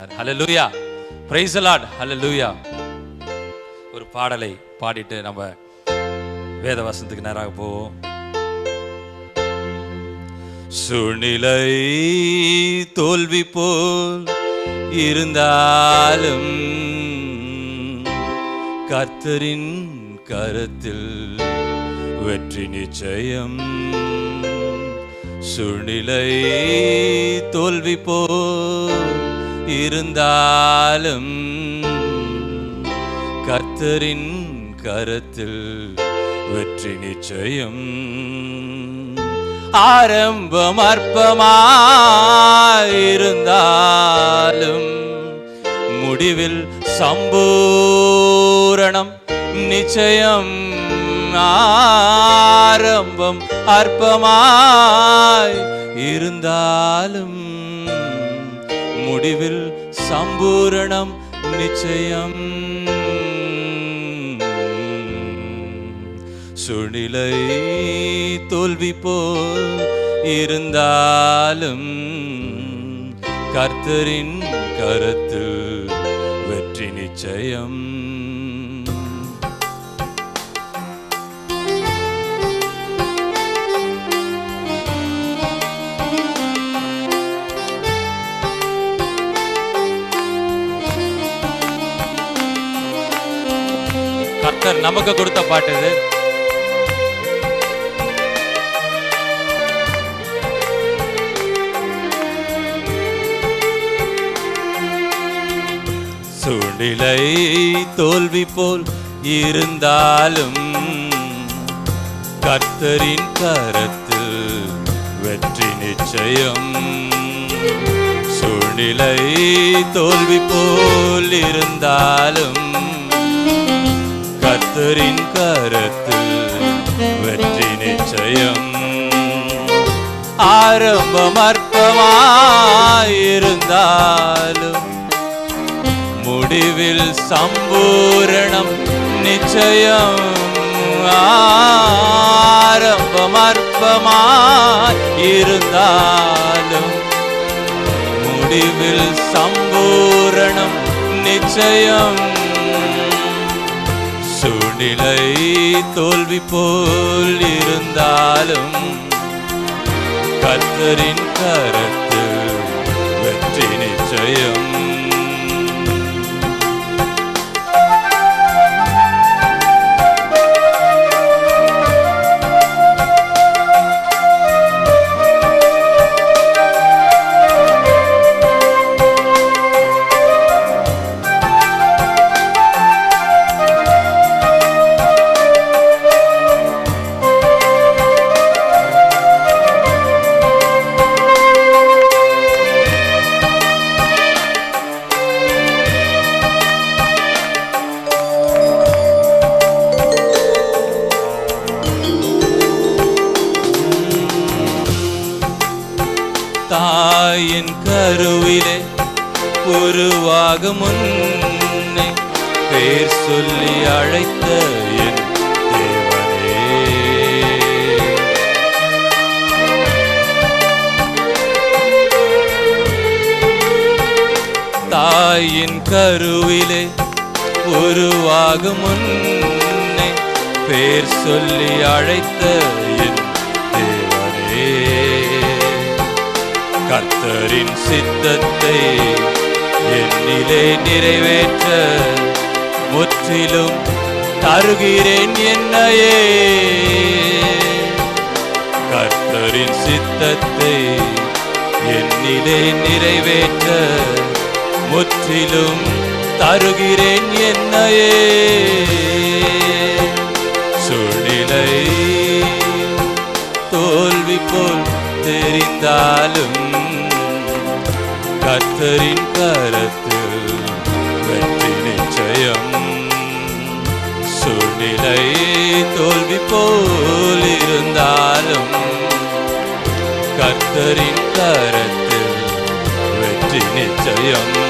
Hallelujah price Lord hallelujah ஒரு பாடலை பாடிட்டு நம்ம வேத வசனத்துக்கு நேராக போவோம். சூழ்நிலை தோல்வி போல் இருந்தாலும் கர்த்தரின் கருத்தில் வெற்றி நிச்சயம். சூழ்நிலை தோல்வி போல் இருந்தாலும் கர்த்தரின் கருத்தில் வெற்றி நிச்சயம். ஆரம்பம் அற்பமாயிருந்தாலும் முடிவில் சம்பூரணம் நிச்சயம். ஆரம்பம் அற்பமாய் இருந்தாலும் முடிவில் சம்பூரணம் நிச்சயம். சுழிலை தோல்வி போல் இருந்தாலும் கர்த்தரின் கருத்து வெற்றி நிச்சயம். கர்த்தர் நமக்கு கொடுத்த பாட்டு இது. சூழ்நிலை தோல்வி போல் இருந்தாலும் கர்த்தரின் கரத்தில் வெற்றி நிச்சயம். சூழ்நிலை தோல்வி போல் இருந்தாலும் கர்த்தரின் கரத்தில் வெற்றி நிச்சயம். ஆரம்பம் அற்பமாயிருந்தாலும் முடிவில் சம்பூரணம் நிச்சயம். ஆரம்பம் அற்பமாயிருந்தாலும் முடிவில் சம்பூரணம் நிச்சயம். சூழ்நிலை தோல்வி போல் இருந்தாலும் கத்தரின் கரத்தில் வெற்றி நிச்சயம். தாயின் கருவிலே உருவாக முன்னே பேர் சொல்லி அழைத்த என் தாயின் கருவிலே உருவாக முன்னே பேர் சொல்லி அழைத்த கர்த்தரின் சித்தத்தை என்னிலே நிறைவேற்ற முற்றிலும் தருகிறேன் என்னையே. கர்த்தரின் சித்தத்தை என்னிலே நிறைவேற்ற முற்றிலும் தருகிறேன் என்னையே. சூழ்நிலை தோல்வி போல் தெரிந்தாலும் கத்தரின் கரத்தில் வெற்றி நிச்சயம். சூழ்நிலை தோல்வி போல் இருந்தாலும் கத்தரின் கரத்தில் வெற்றி நிச்சயம்.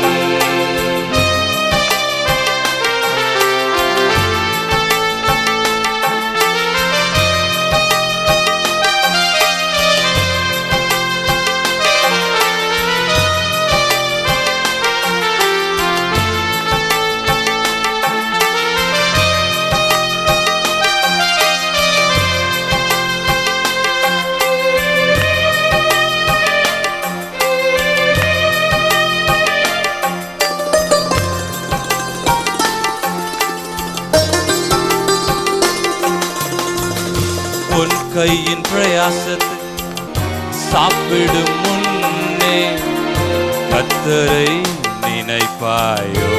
கையின் பிரயாசத்தை சாப்பிடும் முன்னே கத்தரை நினைப்பாயோ?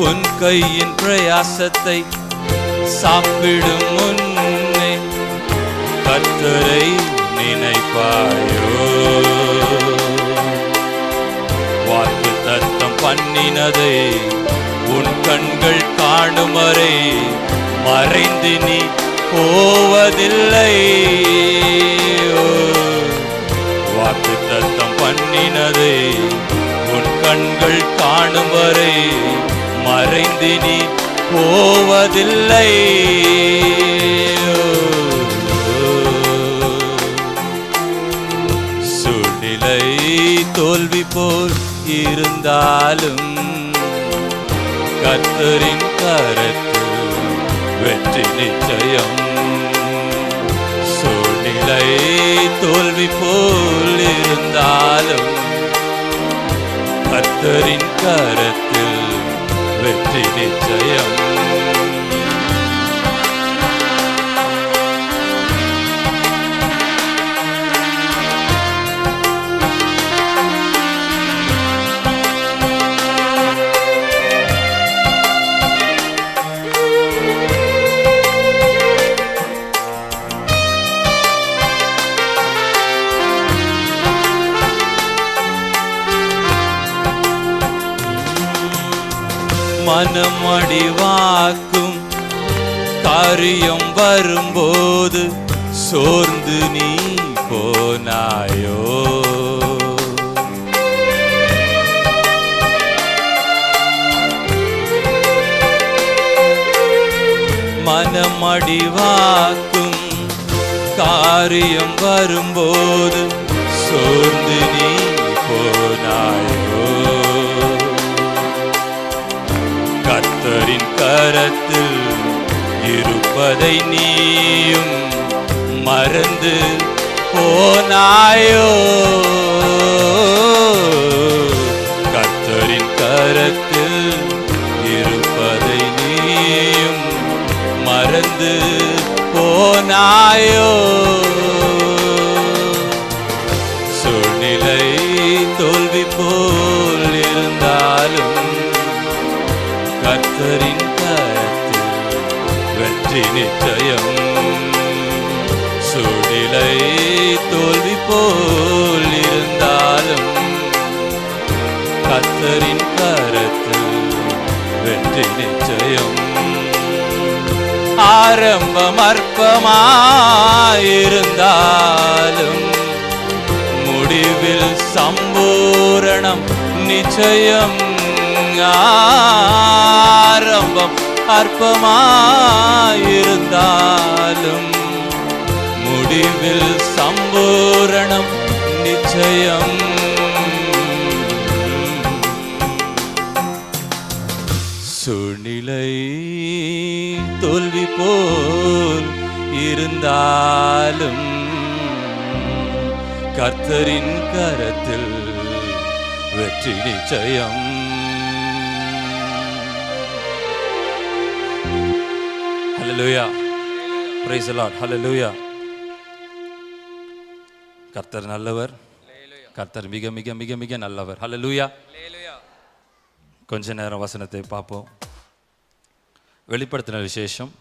உன் கையின் பிரயாசத்தை சாப்பிடும் முன்னே கத்தரை நினைப்பாயோ? பண்ணினதை உன் கண்கள் காணுமறை மறைந்து நீ போவதில்லை. வாக்கு தத்தம் பண்ணினதை உன் கண்கள் காணும் வரை மறைந்து நீ போவதில்லை. சூழ்நிலை தோல்வி போல் இருந்தாலும் கத்தரின் கரத்தில் வெற்றி நிச்சயம். சூழ்நிலை தோல்வி போல் இருந்தாலும் கத்தரின் கரத்தில் வெற்றி நிச்சயம். மனமடிவாக்கும் காரியம் வரும்போது சோர்ந்து நீ போனாயோ? மனமடிவாக்கும் காரியம் வரும்போது சோர்ந்து நீ போனாயோ? கர்த்தரின் கரத்தில் இருப்பதை நீயும் மறந்து போனாயோ? கர்த்தரின் கரத்தில் இருப்பதை நீயும் மறந்து போனாயோ? சூழ்நிலை தோல்வி போல் இருந்தாலும் கர்த்தரின் கரத்தில் வெற்றி நிச்சயம். சூழ்நிலை தோல்வி போல் இருந்தாலும் கர்த்தரின் கரத்தில் வெற்றி நிச்சயம். ஆரம்பம் அற்பமாயிருந்தாலும் முடிவில் சம்பூரணம் நிச்சயம். ஆரம்பம் அற்பமாயிருந்தாலும் முடிவில் சம்பூரணம் நிச்சயம். சூழ்நிலை தோல்வி போல் இருந்தாலும் கர்த்தரின் கரத்தில் வெற்றி நிச்சயம். Praise the lord. Hallelujah. கர்த்தர் நல்லவர். கர்த்தர் மிக மிக மிக மிக நல்லவர். ஹalleluya கொஞ்ச நேரம் வசனத்தை பார்ப்போம். வெளிப்படுத்தின விசேஷம்.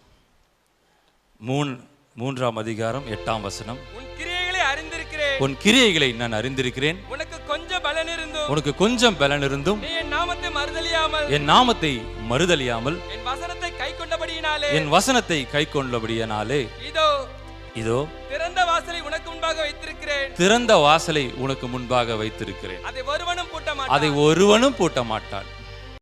மூன் மூன்றாம் அதிகாரம் எட்டாம் வசனம். உன் கிரியைகளை அறிந்திருக்கிறேன். உன் கிரியைகளை நான் அறிந்திருக்கிறேன். உனக்கு கொஞ்சம் பலன் இருந்தும். உனக்கு கொஞ்சம் பலன் இருந்தும். என் நாமத்தை மறுதலியாமல். என் நாமத்தை மறுதலியாமல். என் வசனத்தை கை கொண்டபடியினாலே என் வசனத்தை கை கொண்டபடியனாலே இதோ இதோ திறந்த வாசலை உனக்கு முன்பாக வைத்திருக்கிறேன். திறந்த வாசலை உனக்கு முன்பாக வைத்திருக்கிறேன். அதை ஒருவனும் பூட்ட அதை ஒருவனும் பூட்ட மாட்டான்.